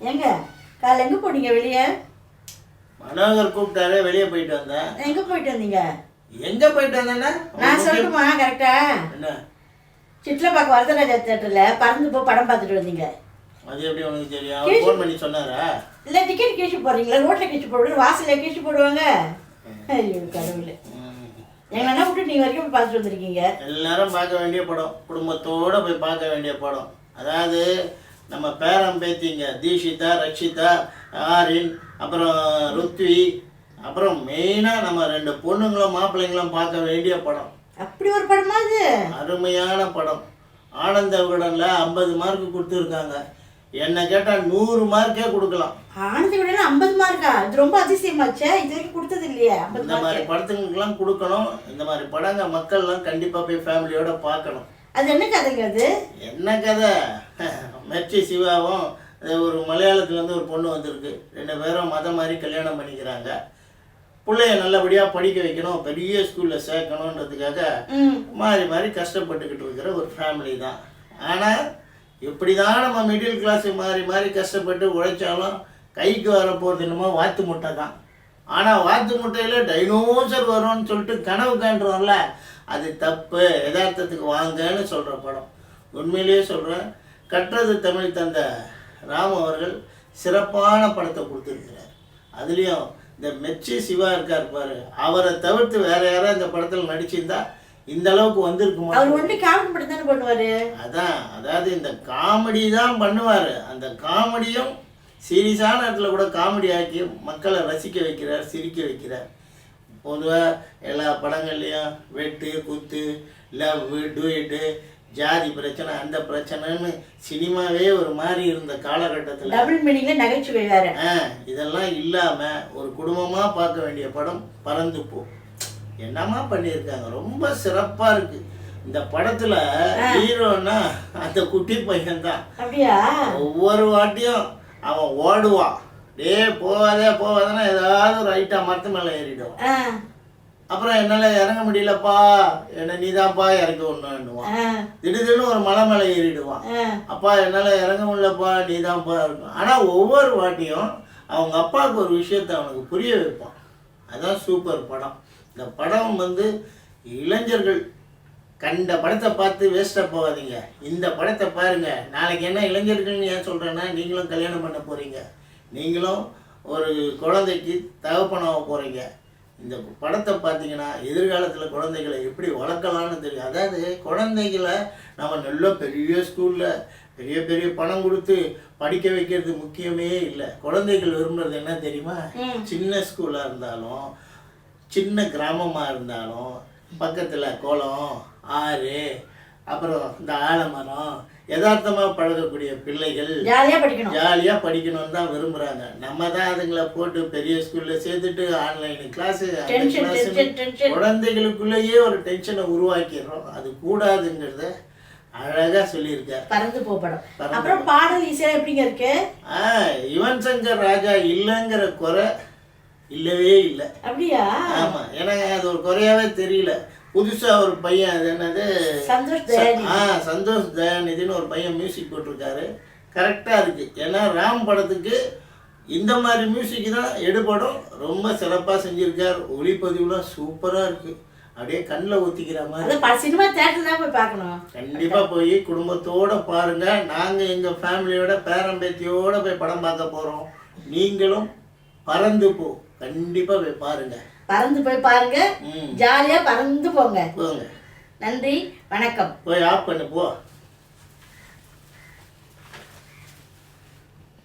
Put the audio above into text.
எங்க? காலைல எங்க போனீங்க வெளியே? மனோகர் கூப்பிட்டாரு வெளியே போயிட்டு வந்தேன். எங்க போயிட்டு வந்தீங்க? எங்க போயிட்டு வந்தேன்னா? நான் சொல்லட்டுமா கரெக்டா என்ன? சிட்லப்பாக்க வரதராஜா தேட்டர்ல பறந்து போய் படம் பார்த்துட்டு வந்தீங்க. அது எப்படி உனக்கு தெரியும்? ஃபோன் பண்ணி சொன்னாரா? இல்ல டிக்கெட் கீழ்ச்சி போடுறீங்களா? ரோட்ல கீழ்ச்சி போடுறது வாசல்ல கீழ்ச்சி போடுவாங்க. ஐயோ கடவுளே. ம். எங்க அண்ணா விட்டு நீங்க வரைக்கும் பார்த்துட்டு வந்திருக்கீங்க. எல்லாரும் பார்க்க வேண்டிய படம் குடும்பத்தோட போய் பார்க்க வேண்டிய படம். அதாவது நம்ம பேரம் பேத்திங்க தீஷிதா ரக்ஷிதா ஆரின் அப்புறம் ருத்வி அப்புறம் மெயினாக நம்ம ரெண்டு பொண்ணுங்களும் மாப்பிள்ளைங்களும் பார்க்க வேண்டிய படம். அப்படி ஒரு படமா அது? அருமையான படம். ஆனந்த விகடனில் ஐம்பது மார்க் கொடுத்துருக்காங்க. என்னை கேட்டால் நூறு மார்க்கே கொடுக்கலாம். ஆனந்த விட ஐம்பது மார்க்கா இது ரொம்ப அதிசயமாச்சே. இது வரைக்கும் கொடுத்தது இல்லையே இந்த மாதிரி படத்துங்களுக்கெல்லாம் கொடுக்கணும். இந்த மாதிரி படங்க மக்கள்லாம் கண்டிப்பாக போய் ஃபேமிலியோட பார்க்கணும். அது என்ன கதைங்க அது? என்ன கதை? மெர்ச்சி சிவாவும் ஒரு மலையாளத்துல இருந்து ஒரு பொண்ணு வந்திருக்கு. ரெண்டு பேரும் மதம் மாதிரி கல்யாணம் பண்ணிக்கிறாங்க. பிள்ளைய நல்லபடியாக படிக்க வைக்கணும் பெரிய ஸ்கூலில் சேர்க்கணுன்றதுக்காக மாறி மாறி கஷ்டப்பட்டுக்கிட்டு இருக்கிற ஒரு ஃபேமிலி தான். ஆனால் எப்படி தான் நம்ம மிடில் கிளாஸ் மாறி மாறி கஷ்டப்பட்டு உழைச்சாலும் கைக்கு வர போகிறது என்னமோ வாத்து முட்டை தான். ஆனால் வாத்து முட்டையில் டைனோசர் வரும்னு சொல்லிட்டு கனவு காண்றோம்ல அது தப்பு யதார்த்தத்துக்கு வாங்கன்னு சொல்கிற படம். உண்மையிலேயே சொல்கிறேன் கற்றது தமிழ் தந்த ராம் அவர்கள் சிறப்பான படத்தை கொடுத்துருக்கிறார். அதுலேயும் இந்த மெச்சி சிவா இருக்கார் பாரு அவரை தவிர்த்து வேற யாராவது இந்த படத்தில் நடிச்சிருந்தா இந்த அளவுக்கு வந்திருக்குமா அவர் ஒன்லி காமெடி தானே பண்ணுவாரு? அதான் அதாவது இந்த காமெடி தான் பண்ணுவார். அந்த காமெடியும் சீரியஸான இடத்துல கூட காமெடி ஆக்கி மக்களை ரசிக்க வைக்கிறார் சிரிக்க வைக்கிறார். பொதுவாக எல்லா படங்கள்லையும் வெட்டு குத்து லவ் டூயட்டு ஜாதி பிரச்சனை அந்த பிரச்சனைன்னு சினிமாவே ஒரு மாதிரி இருந்த காலகட்டத்தில் டபுள் மீனிங்ல நகைச்சுவை வேற. இதெல்லாம் இல்லாம ஒரு குடும்பமா பார்க்க வேண்டிய படம் பறந்து போ. என்னமா பண்ணியிருக்காங்க? ரொம்ப சிறப்பா இருக்கு. இந்த படத்துல ஹீரோனா அந்த குட்டி பையன் தான் ஒவ்வொரு வாட்டியும் அவன் ஓடுவான். டேய் போவாதே போவாதேன்னா ஏதாவது ஒரு ஐட்டா மரத்து மேலே ஏறிடுவான் ஆ, அப்புறம் என்னால் இறங்க முடியலப்பா. என்ன நீதான்ப்பா இறக்க ஒன்றுவான் திடீர்னு ஒரு மலை மேலே ஏறிடுவான். அப்பா என்னால் இறங்க முடியலப்பா நீ தான்ப்பா இருக்கும் ஆனால் ஒவ்வொரு வாட்டியும் அவங்க அப்பாவுக்கு ஒரு விஷயத்தை அவனுக்கு புரிய வைப்பான். அதான் சூப்பர் படம். இந்த படம் வந்து இளைஞர்கள் கண்ட படத்தை பார்த்து வேஸ்ட்டாக போகாதீங்க. இந்த படத்தை பாருங்க. நாளைக்கு என்ன இளைஞர்கள்னு ஏன் சொல்கிறேன்னா நீங்களும் கல்யாணம் பண்ண போகிறீங்க நீங்களும் ஒரு குழந்தைக்கு தகப்பனாக போகிறீங்க இந்த படத்தை பார்த்தீங்கன்னா எதிர்காலத்தில் குழந்தைகளை எப்படி வளர்க்கலாம்னு தெரியும். அதாவது குழந்தைகளை நம்ம நல்ல பெரிய ஸ்கூலில் பெரிய பெரிய பணம் கொடுத்து படிக்க வைக்கிறது முக்கியமே இல்லை. குழந்தைகள் விரும்புறது என்ன தெரியுமா. சின்ன ஸ்கூலாக இருந்தாலும் சின்ன கிராமமாக இருந்தாலும் பக்கத்தில் குளம் ஆறு அப்புறம் இந்த ஆலமரம் யதார்த்தமாக பழகக்கூடிய பிள்ளைகள் ஜாலியா படிக்கணும். ஜாலியாக படிக்கணும்னு தான் விரும்புகிறாங்க நம்ம தான் அதுங்களை போட்டு பெரிய ஸ்கூலில் சேர்த்துட்டு ஆன்லைன் கிளாஸு குழந்தைகளுக்குள்ளேயே ஒரு டென்ஷனை உருவாக்கிடுறோம். அது கூடாதுங்கிறத அழகாக சொல்லியிருக்கார். பறந்து போ படம். பறந்து அப்புறம் பாடல் இசை எப்படிங்க இருக்கு? ஆ யுவன் சங்கர் ராஜா இல்லைங்கிற குறை இல்லவே இல்லை. அப்படியா? ஆமாம் எனக்கு அது ஒரு குறையாவே தெரியல. புதுசா ஒரு பையன் அது என்னது? சந்தோஷ் ஆ சந்தோஷ் தயாநிதினு ஒரு பையன் மியூசிக் போட்டிருக்காரு. கரெக்டாக இருக்கு. ஏன்னா ராம் படத்துக்கு இந்த மாதிரி மியூசிக் தான் எடுபடும். ரொம்ப சிறப்பாக செஞ்சிருக்கார். ஒளிப்பதிவுலாம் சூப்பராக இருக்கு. அப்படியே கண்ணில் ஊற்றிக்கிற மாதிரி. சினிமா தேட்டர் தான் போய் பார்க்கணும். கண்டிப்பா போய் குடும்பத்தோட பாருங்க. நாங்க எங்க ஃபேமிலியோட பேரம்பேத்தியோட போய் படம் பார்க்க போறோம். நீங்களும் பறந்து போ. கண்டிப்பா போய் பாருங்க. பறந்து போய் பாருங்க. ஜாலியா பறந்து போங்க. போங்க. நன்றி. வணக்கம். போய் ஆஃப் பண்ணு போ.